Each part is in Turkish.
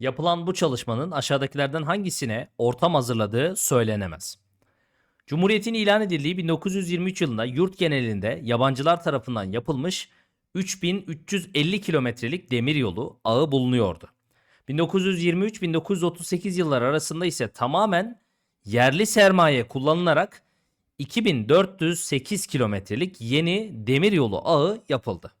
Yapılan bu çalışmanın aşağıdakilerden hangisine ortam hazırladığı söylenemez. Cumhuriyetin ilan edildiği 1923 yılında yurt genelinde yabancılar tarafından yapılmış 3350 kilometrelik demiryolu ağı bulunuyordu. 1923-1938 yılları arasında ise tamamen yerli sermaye kullanılarak 2408 kilometrelik yeni demiryolu ağı yapıldı.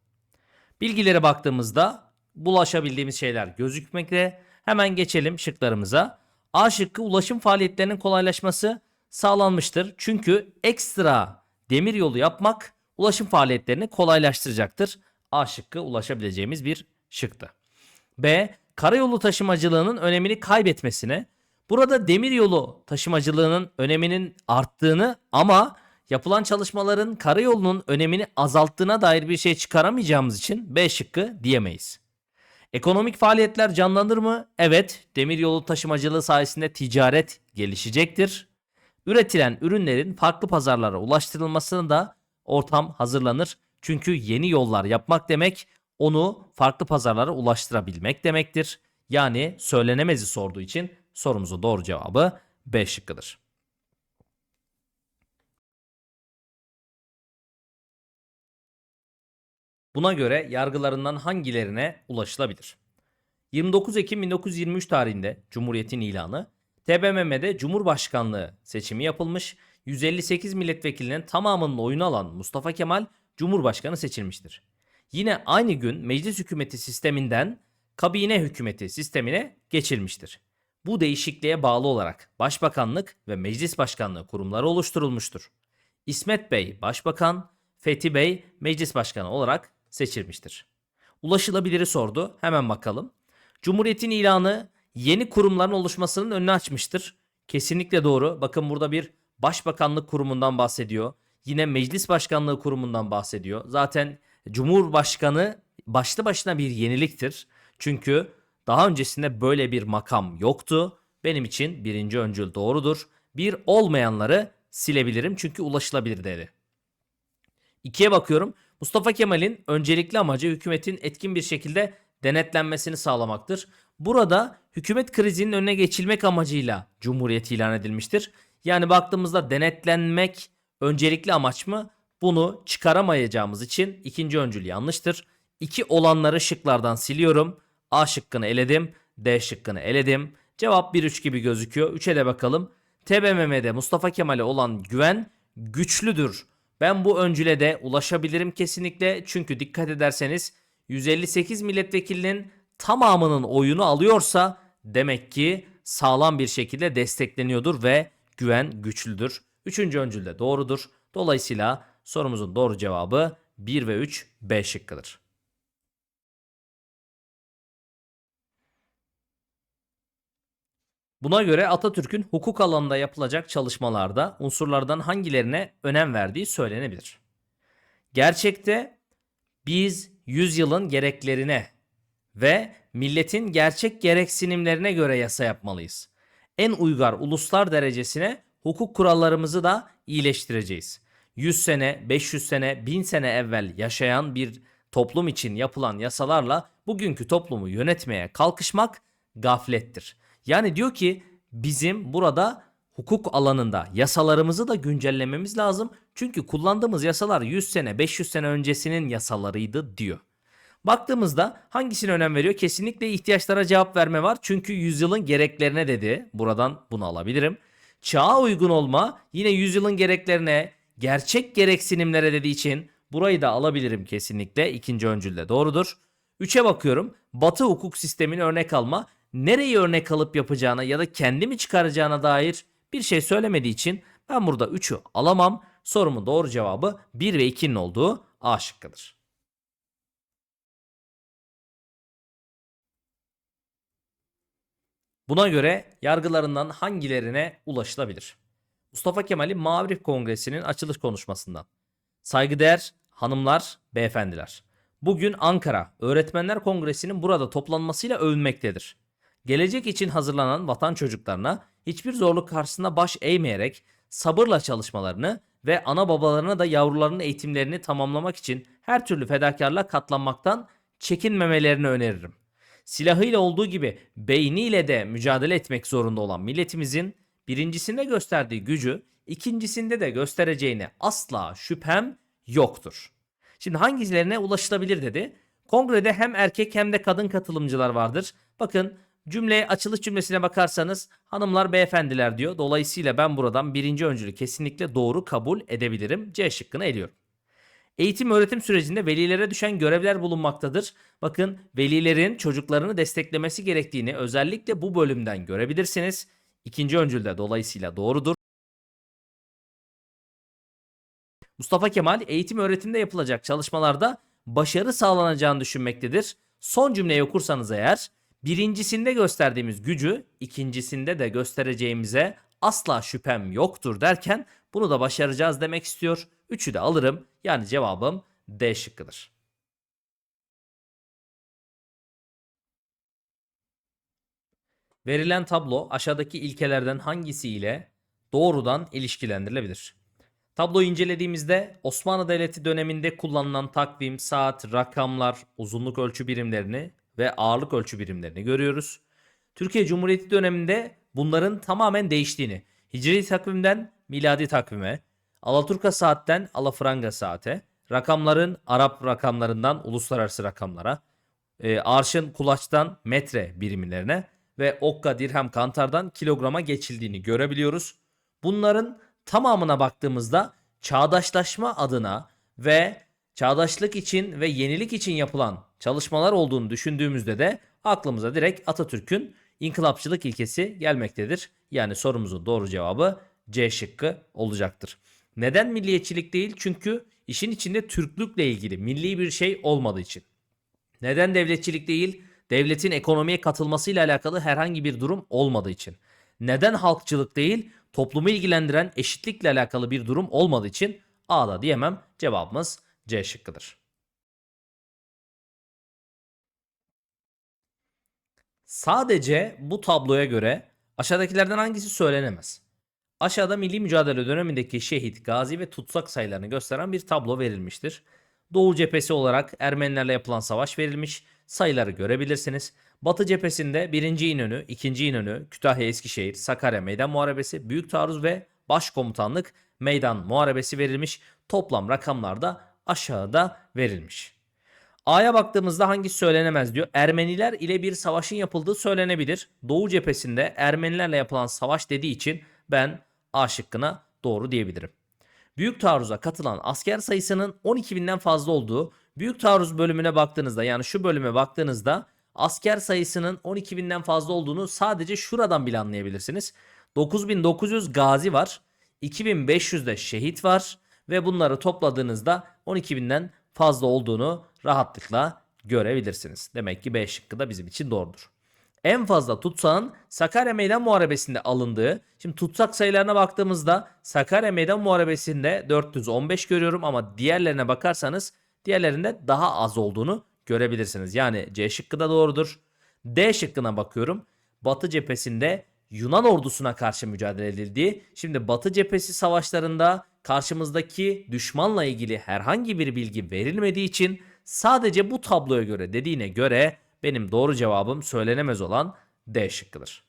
Bilgilere baktığımızda bulaşabildiğimiz şeyler gözükmekte. Hemen geçelim şıklarımıza. A şıkkı ulaşım faaliyetlerinin kolaylaşması sağlanmıştır. Çünkü ekstra demir yolu yapmak ulaşım faaliyetlerini kolaylaştıracaktır. A şıkkı ulaşabileceğimiz bir şıktı. B. Karayolu taşımacılığının önemini kaybetmesine. Burada demir yolu taşımacılığının öneminin arttığını ama yapılan çalışmaların karayolunun önemini azalttığına dair bir şey çıkaramayacağımız için B şıkkı diyemeyiz. Ekonomik faaliyetler canlanır mı? Evet, demiryolu taşımacılığı sayesinde ticaret gelişecektir. Üretilen ürünlerin farklı pazarlara ulaştırılmasına da ortam hazırlanır. Çünkü yeni yollar yapmak demek onu farklı pazarlara ulaştırabilmek demektir. Yani söylenemezi sorduğu için sorumuzun doğru cevabı B şıkkıdır. Buna göre yargılarından hangilerine ulaşılabilir? 29 Ekim 1923 tarihinde Cumhuriyet'in ilanı, TBMM'de Cumhurbaşkanlığı seçimi yapılmış, 158 milletvekilinin tamamının oyunu alan Mustafa Kemal Cumhurbaşkanı seçilmiştir. Yine aynı gün meclis hükümeti sisteminden kabine hükümeti sistemine geçilmiştir. Bu değişikliğe bağlı olarak Başbakanlık ve Meclis Başkanlığı kurumları oluşturulmuştur. İsmet Bey Başbakan, Fethi Bey Meclis Başkanı olarak seçilmiştir. Ulaşılabiliri sordu. Hemen bakalım. Cumhuriyetin ilanı yeni kurumların oluşmasının önünü açmıştır. Kesinlikle doğru. Bakın burada bir başbakanlık kurumundan bahsediyor. Yine meclis başkanlığı kurumundan bahsediyor. Zaten Cumhurbaşkanı başlı başına bir yeniliktir. Çünkü daha öncesinde böyle bir makam yoktu. Benim için birinci öncül doğrudur. Bir olmayanları silebilirim çünkü ulaşılabilir dedi. İkiye bakıyorum. Mustafa Kemal'in öncelikli amacı hükümetin etkin bir şekilde denetlenmesini sağlamaktır. Burada hükümet krizinin önüne geçilmek amacıyla Cumhuriyet ilan edilmiştir. Yani baktığımızda denetlenmek öncelikli amaç mı? Bunu çıkaramayacağımız için ikinci öncül yanlıştır. İki olanları şıklardan siliyorum. A şıkkını eledim. D şıkkını eledim. Cevap 1-3 gibi gözüküyor. 3'e de bakalım. TBMM'de Mustafa Kemal'e olan güven güçlüdür. Ben bu öncüle de ulaşabilirim kesinlikle. Çünkü dikkat ederseniz 158 milletvekilinin tamamının oyunu alıyorsa demek ki sağlam bir şekilde destekleniyordur ve güven güçlüdür. Üçüncü öncül de doğrudur. Dolayısıyla sorumuzun doğru cevabı 1 ve 3 B şıkkıdır. Buna göre Atatürk'ün hukuk alanında yapılacak çalışmalarda unsurlardan hangilerine önem verdiği söylenebilir. Gerçekte biz yüzyılın gereklerine ve milletin gerçek gereksinimlerine göre yasa yapmalıyız. En uygar uluslar derecesine hukuk kurallarımızı da iyileştireceğiz. 100 sene, 500 sene, 1000 sene evvel yaşayan bir toplum için yapılan yasalarla bugünkü toplumu yönetmeye kalkışmak gaflettir. Yani diyor ki bizim burada hukuk alanında yasalarımızı da güncellememiz lazım. Çünkü kullandığımız yasalar 100 sene 500 sene öncesinin yasalarıydı diyor. Baktığımızda hangisine önem veriyor? Kesinlikle ihtiyaçlara cevap verme var. Çünkü yüzyılın gereklerine dedi. Buradan bunu alabilirim. Çağa uygun olma yine yüzyılın gereklerine, gerçek gereksinimlere dediği için burayı da alabilirim kesinlikle. İkinci öncülde doğrudur. Üçe bakıyorum. Batı hukuk sistemini örnek alma nereyi örnek alıp yapacağına ya da kendi mi çıkaracağına dair bir şey söylemediği için ben burada 3'ü alamam. Sorumun doğru cevabı 1 ve 2'nin olduğu A şıkkıdır. Buna göre yargılarından hangilerine ulaşılabilir? Mustafa Kemal'in Mavi Kongresi'nin açılış konuşmasından. Saygıdeğer hanımlar, beyefendiler. Bugün Ankara Öğretmenler Kongresi'nin burada toplanmasıyla övünmektedir. Gelecek için hazırlanan vatan çocuklarına hiçbir zorluk karşısında baş eğmeyerek sabırla çalışmalarını ve ana babalarına da yavrularının eğitimlerini tamamlamak için her türlü fedakarlığa katlanmaktan çekinmemelerini öneririm. silahıyla olduğu gibi beyniyle de mücadele etmek zorunda olan milletimizin birincisinde gösterdiği gücü ikincisinde de göstereceğine asla şüphem yoktur. Şimdi hangilerine ulaşılabilir dedi. Kongrede hem erkek hem de kadın katılımcılar vardır. Bakın cümleye açılış cümlesine bakarsanız hanımlar beyefendiler diyor. Dolayısıyla ben buradan birinci öncülü kesinlikle doğru kabul edebilirim. C şıkkını eliyorum. Eğitim öğretim sürecinde velilere düşen görevler bulunmaktadır. Bakın velilerin çocuklarını desteklemesi gerektiğini özellikle bu bölümden görebilirsiniz. İkinci öncülde dolayısıyla doğrudur. Mustafa Kemal eğitim öğretimde yapılacak çalışmalarda başarı sağlanacağını düşünmektedir. Son cümleyi okursanız eğer birincisinde gösterdiğimiz gücü ikincisinde de göstereceğimize asla şüphem yoktur derken bunu da başaracağız demek istiyor. Üçü de alırım. Yani cevabım D şıkkıdır. Verilen tablo aşağıdaki ilkelerden hangisiyle doğrudan ilişkilendirilebilir? Tabloyu incelediğimizde Osmanlı Devleti döneminde kullanılan takvim, saat, rakamlar, uzunluk ölçü birimlerini ve ağırlık ölçü birimlerini görüyoruz. Türkiye Cumhuriyeti döneminde bunların tamamen değiştiğini, Hicri takvimden miladi takvime, Alaturka saatten Alafranga saate, rakamların Arap rakamlarından uluslararası rakamlara, e, arşın kulaçtan metre birimlerine ve okka, dirhem, kantardan kilograma geçildiğini görebiliyoruz. Bunların tamamına baktığımızda çağdaşlaşma adına ve çağdaşlık için ve yenilik için yapılan çalışmalar olduğunu düşündüğümüzde de aklımıza direkt Atatürk'ün inkılapçılık ilkesi gelmektedir. Yani sorumuzun doğru cevabı C şıkkı olacaktır. Neden milliyetçilik değil? Çünkü işin içinde Türklükle ilgili milli bir şey olmadığı için. Neden devletçilik değil? Devletin ekonomiye katılmasıyla alakalı herhangi bir durum olmadığı için. Neden halkçılık değil? Toplumu ilgilendiren eşitlikle alakalı bir durum olmadığı için A'da diyemem. Cevabımız C şıkkıdır. Sadece bu tabloya göre aşağıdakilerden hangisi söylenemez? Aşağıda milli mücadele dönemindeki şehit, gazi ve tutsak sayılarını gösteren bir tablo verilmiştir. Doğu cephesi olarak Ermenilerle yapılan savaş verilmiş. Sayıları görebilirsiniz. Batı cephesinde 1. İnönü, 2. İnönü, Kütahya Eskişehir, Sakarya Meydan Muharebesi, Büyük Taarruz ve Başkomutanlık Meydan Muharebesi verilmiş. Toplam rakamlar da aşağıda verilmiş. A'ya baktığımızda hangisi söylenemez diyor. Ermeniler ile bir savaşın yapıldığı söylenebilir. Doğu cephesinde Ermenilerle yapılan savaş dediği için ben A şıkkına doğru diyebilirim. Büyük taarruza katılan asker sayısının 12 binden fazla olduğu Büyük taarruz bölümüne baktığınızda yani şu bölüme baktığınızda asker sayısının 12 binden fazla olduğunu sadece şuradan bile anlayabilirsiniz. 9900 gazi var. 2500 de şehit var ve bunları topladığınızda 12 binden fazla olduğunu rahatlıkla görebilirsiniz. Demek ki B şıkkı da bizim için doğrudur. En fazla tutsağın Sakarya Meydan Muharebesi'nde alındığı, şimdi tutsak sayılarına baktığımızda Sakarya Meydan Muharebesi'nde 415 görüyorum ama diğerlerine bakarsanız diğerlerinde daha az olduğunu görebilirsiniz. Yani C şıkkı da doğrudur. D şıkkına bakıyorum. Batı cephesinde Yunan ordusuna karşı mücadele edildiği. Şimdi Batı cephesi savaşlarında karşımızdaki düşmanla ilgili herhangi bir bilgi verilmediği için sadece bu tabloya göre dediğine göre benim doğru cevabım söylenemez olan D şıkkıdır.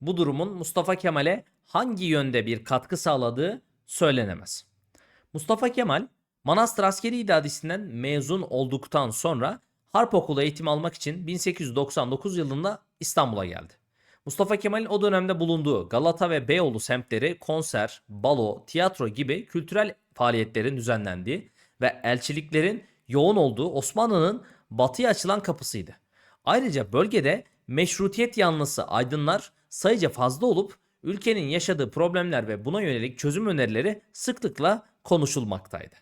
Bu durumun Mustafa Kemal'e hangi yönde bir katkı sağladığı söylenemez. Mustafa Kemal Manastır Askeri İdadisi'nden mezun olduktan sonra Harp Okulu eğitim almak için 1899 yılında İstanbul'a geldi. Mustafa Kemal'in o dönemde bulunduğu Galata ve Beyoğlu semtleri konser, balo, tiyatro gibi kültürel faaliyetlerin düzenlendiği ve elçiliklerin yoğun olduğu Osmanlı'nın batıya açılan kapısıydı. Ayrıca bölgede meşrutiyet yanlısı aydınlar sayıca fazla olup ülkenin yaşadığı problemler ve buna yönelik çözüm önerileri sıklıkla konuşulmaktaydı.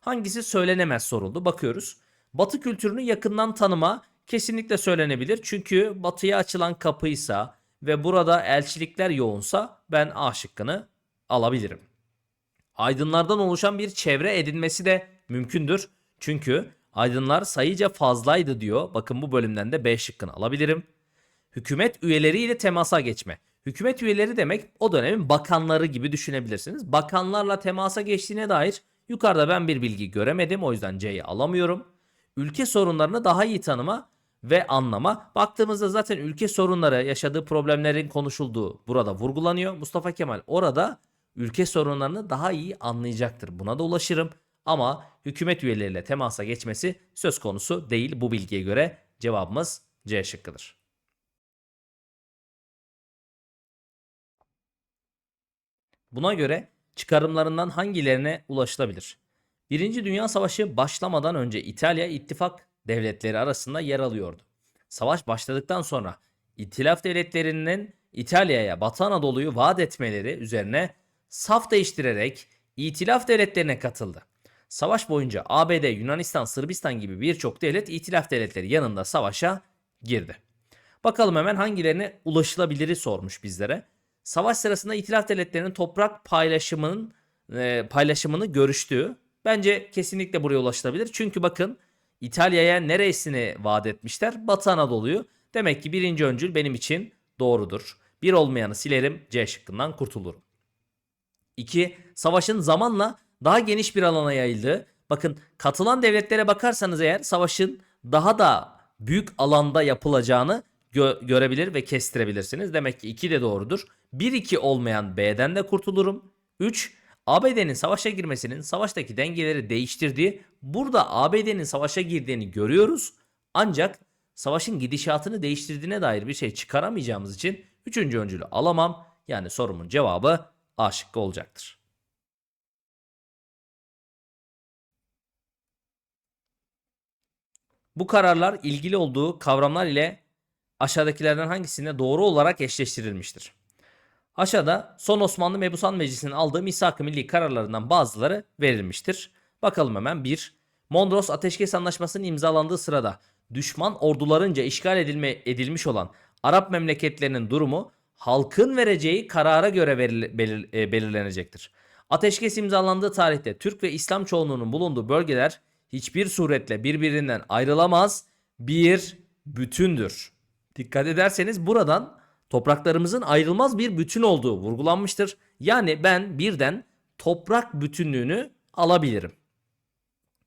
Hangisi söylenemez soruldu bakıyoruz. Batı kültürünü yakından tanıma kesinlikle söylenebilir. Çünkü batıya açılan kapıysa ve burada elçilikler yoğunsa ben A şıkkını alabilirim. Aydınlardan oluşan bir çevre edinmesi de mümkündür. Çünkü aydınlar sayıca fazlaydı diyor. Bakın bu bölümden de B şıkkını alabilirim. Hükümet üyeleriyle temasa geçme. Hükümet üyeleri demek o dönemin bakanları gibi düşünebilirsiniz. Bakanlarla temasa geçtiğine dair Yukarıda ben bir bilgi göremedim o yüzden C'yi alamıyorum. Ülke sorunlarını daha iyi tanıma ve anlama. Baktığımızda zaten ülke sorunları, yaşadığı problemlerin konuşulduğu burada vurgulanıyor. Mustafa Kemal orada ülke sorunlarını daha iyi anlayacaktır. Buna da ulaşırım ama hükümet üyeleriyle temasa geçmesi söz konusu değil bu bilgiye göre cevabımız C şıkkıdır. Buna göre çıkarımlarından hangilerine ulaşılabilir? Birinci Dünya Savaşı başlamadan önce İtalya ittifak devletleri arasında yer alıyordu. Savaş başladıktan sonra İtilaf devletlerinin İtalya'ya Batı Anadolu'yu vaat etmeleri üzerine saf değiştirerek İtilaf devletlerine katıldı. Savaş boyunca ABD, Yunanistan, Sırbistan gibi birçok devlet İtilaf devletleri yanında savaşa girdi. Bakalım hemen hangilerine ulaşılabiliri sormuş bizlere. Savaş sırasında İtilaf devletlerinin toprak paylaşımının e, paylaşımını görüştüğü bence kesinlikle buraya ulaşılabilir. Çünkü bakın İtalya'ya neresini vaat etmişler? Batı Anadolu'yu. Demek ki birinci öncül benim için doğrudur. Bir olmayanı silerim C şıkkından kurtulurum. 2. Savaşın zamanla daha geniş bir alana yayıldığı. Bakın katılan devletlere bakarsanız eğer savaşın daha da büyük alanda yapılacağını gö- görebilir ve kestirebilirsiniz. Demek ki 2 de doğrudur. 1-2 olmayan B'den de kurtulurum. 3. ABD'nin savaşa girmesinin savaştaki dengeleri değiştirdiği, burada ABD'nin savaşa girdiğini görüyoruz. Ancak savaşın gidişatını değiştirdiğine dair bir şey çıkaramayacağımız için 3. öncülü alamam. Yani sorumun cevabı A şıkkı olacaktır. Bu kararlar ilgili olduğu kavramlar ile aşağıdakilerden hangisine doğru olarak eşleştirilmiştir? Aşağıda son Osmanlı Mebusan Meclisi'nin aldığı misak-ı milli kararlarından bazıları verilmiştir. Bakalım hemen 1. Mondros Ateşkes Anlaşması'nın imzalandığı sırada düşman ordularınca işgal edilme, edilmiş olan Arap memleketlerinin durumu halkın vereceği karara göre veril- belir- e, belirlenecektir. Ateşkes imzalandığı tarihte Türk ve İslam çoğunluğunun bulunduğu bölgeler hiçbir suretle birbirinden ayrılamaz bir bütündür. Dikkat ederseniz buradan topraklarımızın ayrılmaz bir bütün olduğu vurgulanmıştır. Yani ben birden toprak bütünlüğünü alabilirim.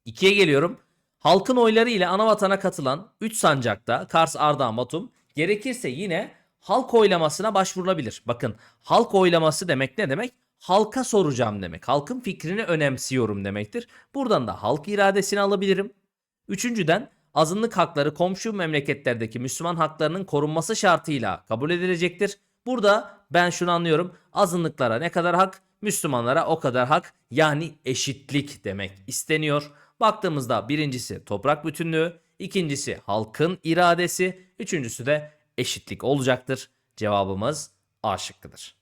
İkiye geliyorum. Halkın oyları ile anavatana katılan 3 sancakta Kars, Ardahan, Batum gerekirse yine halk oylamasına başvurulabilir. Bakın halk oylaması demek ne demek? Halka soracağım demek. Halkın fikrini önemsiyorum demektir. Buradan da halk iradesini alabilirim. Üçüncüden azınlık hakları komşu memleketlerdeki Müslüman haklarının korunması şartıyla kabul edilecektir. Burada ben şunu anlıyorum. Azınlıklara ne kadar hak, Müslümanlara o kadar hak yani eşitlik demek isteniyor. Baktığımızda birincisi toprak bütünlüğü, ikincisi halkın iradesi, üçüncüsü de eşitlik olacaktır. Cevabımız A şıkkıdır.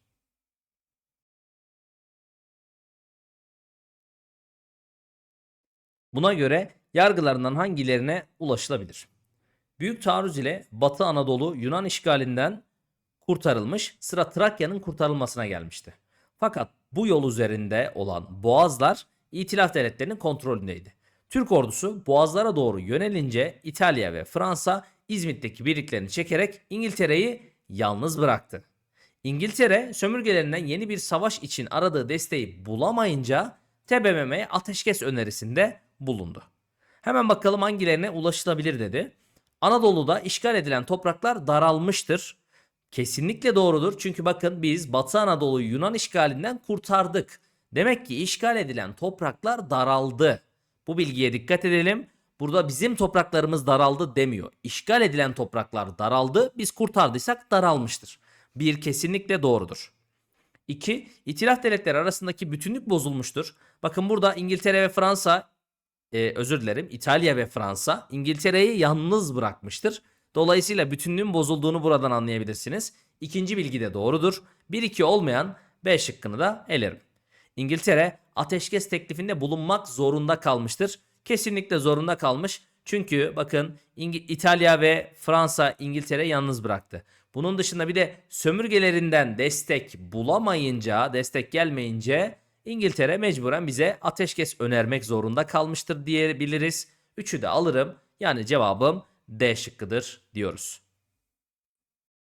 Buna göre yargılarından hangilerine ulaşılabilir? Büyük taarruz ile Batı Anadolu Yunan işgalinden kurtarılmış, sıra Trakya'nın kurtarılmasına gelmişti. Fakat bu yol üzerinde olan boğazlar İtilaf devletlerinin kontrolündeydi. Türk ordusu boğazlara doğru yönelince İtalya ve Fransa İzmit'teki birliklerini çekerek İngiltere'yi yalnız bıraktı. İngiltere sömürgelerinden yeni bir savaş için aradığı desteği bulamayınca TBMM'ye ateşkes önerisinde bulundu. Hemen bakalım hangilerine ulaşılabilir dedi. Anadolu'da işgal edilen topraklar daralmıştır. Kesinlikle doğrudur. Çünkü bakın biz Batı Anadolu'yu Yunan işgalinden kurtardık. Demek ki işgal edilen topraklar daraldı. Bu bilgiye dikkat edelim. Burada bizim topraklarımız daraldı demiyor. İşgal edilen topraklar daraldı. Biz kurtardıysak daralmıştır. Bir kesinlikle doğrudur. 2. İtilaf devletleri arasındaki bütünlük bozulmuştur. Bakın burada İngiltere ve Fransa e, özür dilerim İtalya ve Fransa İngiltere'yi yalnız bırakmıştır. Dolayısıyla bütünlüğün bozulduğunu buradan anlayabilirsiniz. İkinci bilgi de doğrudur. 1-2 olmayan B şıkkını da elerim. İngiltere ateşkes teklifinde bulunmak zorunda kalmıştır. Kesinlikle zorunda kalmış. Çünkü bakın İngi- İtalya ve Fransa İngiltere yalnız bıraktı. Bunun dışında bir de sömürgelerinden destek bulamayınca, destek gelmeyince İngiltere mecburen bize ateşkes önermek zorunda kalmıştır diyebiliriz. Üçü de alırım. Yani cevabım D şıkkıdır diyoruz.